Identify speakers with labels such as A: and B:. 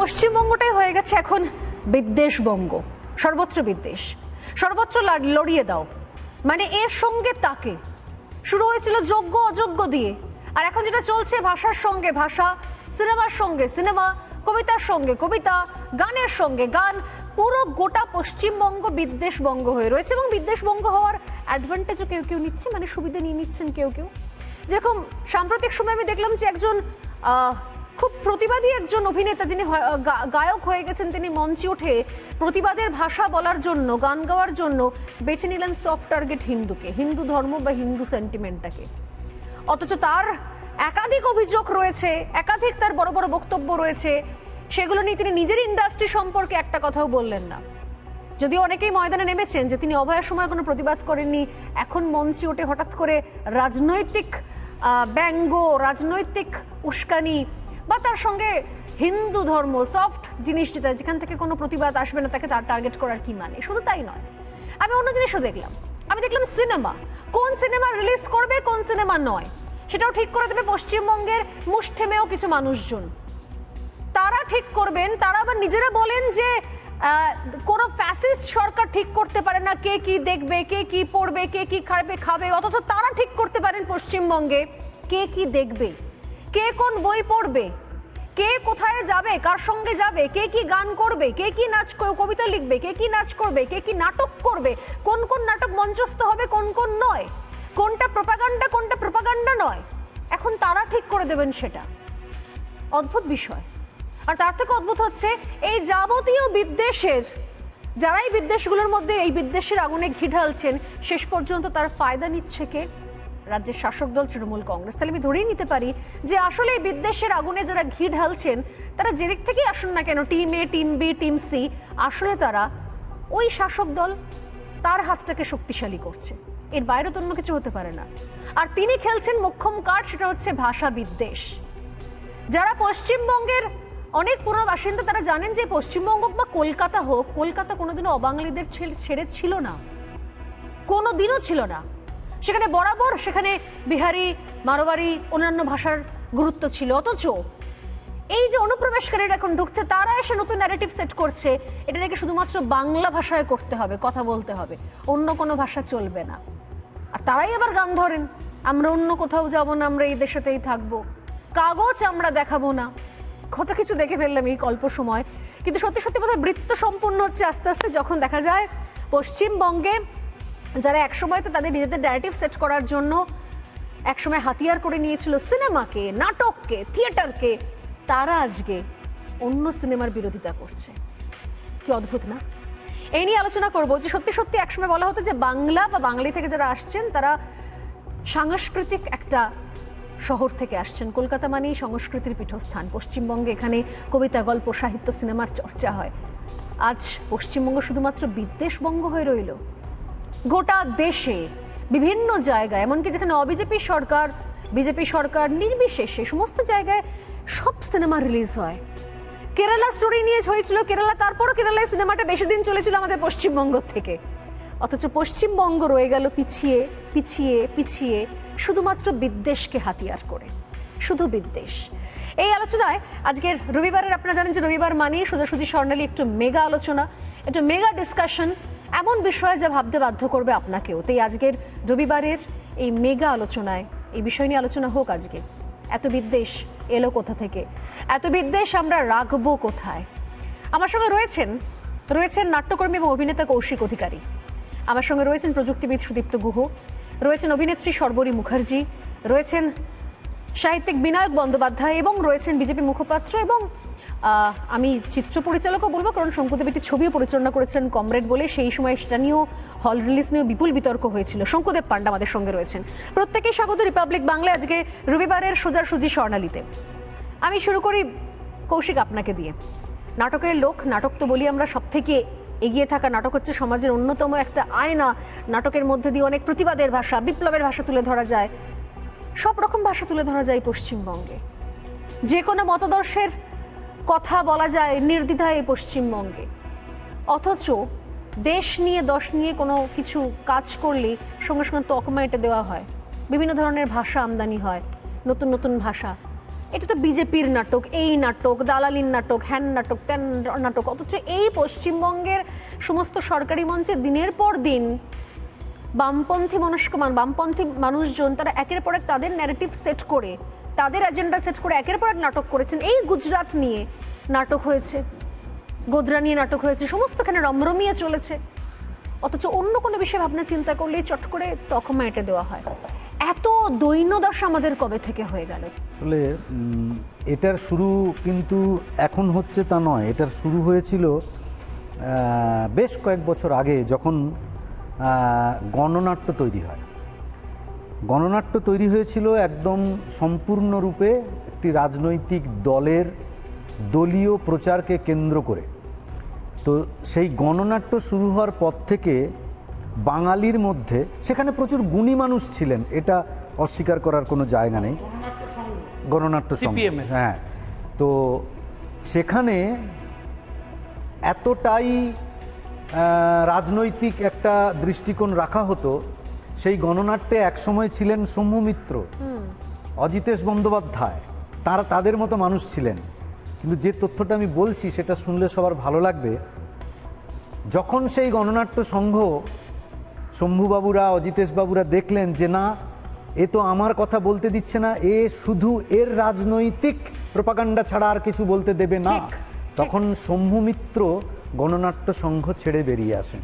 A: পশ্চিমবঙ্গটাই হয়ে গেছে এখন বিদ্বেষবঙ্গ। সর্বত্র বিদ্বেষ। সর্বত্র লড়িয়ে দাও। মানে এর সঙ্গে তাকে। শুরু হয়েছিল যোগ্য, অযোগ্য দিয়ে। আর এখন যেটা চলছে ভাষার সঙ্গে, ভাষা, সিনেমার সঙ্গে, সিনেমা, কবিতার সঙ্গে, কবিতা, গানের সঙ্গে, গান, পুরো গোটা পশ্চিমবঙ্গ বিদ্বেষবঙ্গ হয়ে রয়েছে এবং বিদ্বেষবঙ্গ হওয়ার অ্যাডভান্টেজও কেউ কেউ নিচ্ছে মানে সুবিধা নিয়ে নিচ্ছেন কেউ কেউ। যেরকম সাম্প্রতিক সময় আমি দেখলাম যে একজন খুব প্রতিবাদী একজন অভিনেতা যিনি গায়ক হয়ে গেছেন, তিনি মঞ্চে উঠে প্রতিবাদের ভাষা বলার জন্য, গান গাওয়ার জন্য বেছে নিলেন সফট টার্গেট হিন্দুকে, হিন্দু ধর্ম বা হিন্দু সেন্টিমেন্টটাকে অথচ তার একাধিক অভিযোগ রয়েছে, একাধিক তার বড় বড় বক্তব্য রয়েছে, সেগুলো নিয়ে তিনি নিজের ইন্ডাস্ট্রি সম্পর্কে একটা কথাও বললেন না। যদিও অনেকেই ময়দানে নেমেছেন যে তিনি অভয়ের সময় কোনো প্রতিবাদ করেননি, এখন মঞ্চে উঠে হঠাৎ করে রাজনৈতিক ব্যঙ্গ, রাজনৈতিক উস্কানি বা তার সঙ্গে হিন্দু ধর্ম সফট জিনিস যেটা, যেখান থেকে কোনো প্রতিবাদ আসবে না, তাকে তার টার্গেট করার কি মানে? শুধু তাই নয়। আমি অন্য জিনিসও দেখলাম। আমি দেখলাম সিনেমা কোন সিনেমা রিলিজ করবে, কোন সিনেমা নয়। সেটাও ঠিক করে দেবে পশ্চিমবঙ্গের মুষ্ঠেমেও কিছু মানুষজন। তারা ঠিক করবেন, তারা আবার নিজেরা বলেন যে কোনো ফ্যাসিস্ট সরকার ঠিক করতে পারে না, কে কি দেখবে, কে কি পড়বে, কে কি খাবে খাবে, অথচ তারা ঠিক করতে পারেন পশ্চিমবঙ্গে। কে কি দেখবে? কে কোন বই পড়বে? কে কোথায় যাবে, কার সঙ্গে যাবে, কে কি গান করবে, কে কি নাচ কবিতা লিখবে, কে কি নাচ করবে, কে কি নাটক করবে, কোন কোন নাটক মঞ্চস্থ হবে, কোন কোন নয়। কোনটা প্রপাগান্ডা কোনটা প্রপাগান্ডা নয়। এখন তারা ঠিক করে দেবেন সেটা। অদ্ভুত বিষয়। আর তার থেকে অদ্ভুত হচ্ছে, এই যাবতীয় বিদ্বেষের যারা এই বিদ্বেষগুলোর মধ্যে এই বিদ্বেষের আগুনে ঘি ঢালছেন, শেষ পর্যন্ত তার ফায়দা নিচ্ছে কে? রাজ্যের শাসক দল তৃণমূল কংগ্রেস। তাহলে আমি ধরেই নিতে পারি যে আসলে এই বিদ্বেষের আগুনে যারা ঘি ঢালছেন, তারা যেদিক থেকেই আসুন না কেন team A team B team C আসলে তারা ওই শাসক দল তার হাতটাকে শক্তিশালী করছে। এর বাইরে তো অন্য কিছু হতে পারে না। আর তিনি খেলছেন মোক্ষম কার্ড সেটা হচ্ছে ভাষা বিদ্বেষ। যারা পশ্চিমবঙ্গের অনেক পুরনো বাসিন্দা, তারা জানেন যে পশ্চিমবঙ্গ বা কলকাতা হোক, কলকাতা কোনোদিনও অবাঙালিদের ছেড়ে- ছিল না। কোনো দিনও ছিল না। সেখানে বরাবর সেখানে বিহারি, মারোয়ারি অন্যান্য ভাষার গুরুত্ব ছিল। অথচ এই যে অনুপ্রবেশকারীরা এখন ঢুকছে, তারা এসে নতুন ন্যারেটিভ সেট করছে। এটা নাকি শুধুমাত্র বাংলা ভাষায় করতে হবে, কথা বলতে হবে। অন্য কোনো ভাষা চলবে না। আর তারাই আবার গান ধরেন। আমরা অন্য কোথাও যাব না, আমরা এই দেশেতেই থাকব। কাগজ আমরা দেখাবো না। কত কিছু দেখে ফেললাম এই অল্প সময়। কিন্তু সত্যি সত্যি বোধহয় বৃত্ত সম্পূর্ণ হচ্ছে আস্তে আস্তে, যখন দেখা যায় পশ্চিমবঙ্গে যারা একসময় তো তাদের নিজেদের ন্যারেটিভ সেট করার জন্য একসময় হাতিয়ার করে নিয়েছিল সিনেমাকে, নাটককে, থিয়েটারকে, তারা আজকে অন্য সিনেমার বিরোধিতা করছে। কি অদ্ভুত না? এই নিয়ে আলোচনা করব যে সত্যি সত্যি একসময় বলা হতো যে বাংলা বা বাঙালি থেকে যারা আসছেন, তারা সাংস্কৃতিক একটা শহর থেকে আসছেন। কলকাতা মানেই সংস্কৃতির পীঠস্থান। পশ্চিমবঙ্গে এখানে কবিতা, গল্প, সাহিত্য, সিনেমার চর্চা হয়। আজ পশ্চিমবঙ্গ শুধুমাত্র বিদ্বেষবঙ্গ হয়ে রইল। গোটা দেশে, বিভিন্ন জায়গায়, এমনকি যেখানে অবিজেপি সরকার বিজেপি সরকার নির্বিশেষে সমস্ত জায়গায় সব সিনেমা রিলিজ হয়। কেরালা স্টোরি নিয়ে হয়েছিল কেরালা, তারপরও কেরালায় সিনেমাটা বেশি দিন চলেছিল আমাদের পশ্চিমবঙ্গ থেকে। অথচ পশ্চিমবঙ্গ রয়ে গেল পিছিয়ে পিছিয়ে পিছিয়ে, শুধুমাত্র বিদ্বেষকে হাতিয়ার করে। শুধু বিদ্বেষ। এই আলোচনায় আজকের রবিবারের, আপনারা জানেন যে রবিবার মানেই সোজাসুজি স্বর্ণালী একটু মেগা আলোচনা, একটু মেগা ডিসকাশন এমন বিষয়ে যা ভাবতে বাধ্য করবে আপনাকেও। তাই আজকের রবিবারের এই মেগা আলোচনায়, এই বিষয় নিয়ে আলোচনা হোক আজকে। এত বিদ্বেষ এলো কোথা থেকে? এত বিদ্বেষ আমরা রাখব কোথায়? আমার সঙ্গে রয়েছেন রয়েছেন নাট্যকর্মী এবং অভিনেতা কৌশিক অধিকারী। আমার সঙ্গে রয়েছেন প্রযুক্তিবিদ সুদীপ্ত গুহ। রয়েছেন অভিনেত্রী সর্বরী মুখার্জি। রয়েছেন সাহিত্যিক বিনায়ক বন্দ্যোপাধ্যায় এবং রয়েছেন বিজেপি মুখপাত্র এবং আমি চিত্র পরিচালকও বলব, কারণ শঙ্কুদেব একটি ছবিও পরিচালনা করেছিলেন কমরেড বলে। সেই সময় সেটা নিয়েও হল রিলিজ নিয়েও বিপুল বিতর্ক হয়েছিল। শঙ্কুদেব পান্ডা আমাদের সঙ্গে রয়েছেন। প্রত্যেকেই স্বাগত রিপাবলিক বাংলায় আজকে রবিবারের সোজাসুজি স্বর্ণালীতে। আমি শুরু করি কৌশিক আপনাকে দিয়ে। নাটকের লোক, নাটক তো বলি আমরা সব থেকে এগিয়ে থাকা নাটক হচ্ছে সমাজের অন্যতম একটা আয়না। নাটকের মধ্যে দিয়ে অনেক প্রতিবাদের ভাষা, বিপ্লবের ভাষা তুলে ধরা যায়। সব রকম ভাষা তুলে ধরা যায় পশ্চিমবঙ্গে। যে কোনো মতাদর্শের কথা বলা যায় নির্দ্বিধায় এই পশ্চিমবঙ্গে। অথচ দেশ নিয়ে, দশ নিয়ে কোনো কিছু কাজ করলেই সঙ্গে সঙ্গে তকমা এটা দেওয়া হয়। বিভিন্ন ধরনের ভাষা আমদানি হয়, নতুন নতুন ভাষা। এটা তো বিজেপির নাটক, এই নাটক, দালালির নাটক, হ্যান নাটক, ত্যান নাটক, অথচ এই পশ্চিমবঙ্গের সমস্ত সরকারি মঞ্চে দিনের পর দিন বামপন্থী মনস্কমান বামপন্থী মানুষজন, তারা একের পর এক তাদের ন্যারেটিভ সেট করে। তাদের এজেন্ডা সেট করে একের পর এক নাটক করেছেন। এই গুজরাট নিয়ে নাটক হয়েছে গোদরা নিয়ে নাটক হয়েছে, সমস্তখানে রমরমিয়ে চলেছে। অথচ অন্য কোনো বিষয়ে ভাবনা চিন্তা করলেই চট করে তকমা এঁটে দেওয়া হয়। এত দৈন্যদশা আমাদের কবে থেকে হয়ে গেল?
B: আসলে এটার শুরু কিন্তু এখন হচ্ছে তা নয়। এটার শুরু হয়েছিল বেশ কয়েক বছর আগে যখন গণনাট্য তৈরি হয়। গণনাট্য তৈরি হয়েছিল একদম সম্পূর্ণরূপে একটি রাজনৈতিক দলের দলীয় প্রচারকে কেন্দ্র করে। তো সেই গণনাট্য শুরু হওয়ার পর থেকে বাঙালির মধ্যে সেখানে প্রচুর গুণী মানুষ ছিলেন এটা অস্বীকার করার কোনো জায়গা নেই। গণনাট্য সংঘ হ্যাঁ। তো সেখানে এতটাই রাজনৈতিক একটা দৃষ্টিকোণ রাখা হতো সেই গণনাট্যে একসময় ছিলেন সৌম্য মিত্র অজিতেশ বন্দ্যোপাধ্যায়। তারা তাদের মতো মানুষ ছিলেন। কিন্তু যে তথ্যটা আমি বলছি সেটা শুনলে সবার ভালো লাগবে। যখন সেই গণনাট্য সংঘ শম্ভুবাবুরা অজিতেশ বাবুরা দেখলেন যে না এ তো আমার কথা বলতে দিচ্ছে না এ শুধু এর রাজনৈতিক প্রপাগান্ডা ছাড়া আর কিছু বলতে দেবে না। তখন শম্ভু মিত্র গণনাট্য সংঘ ছেড়ে বেরিয়ে আসেন।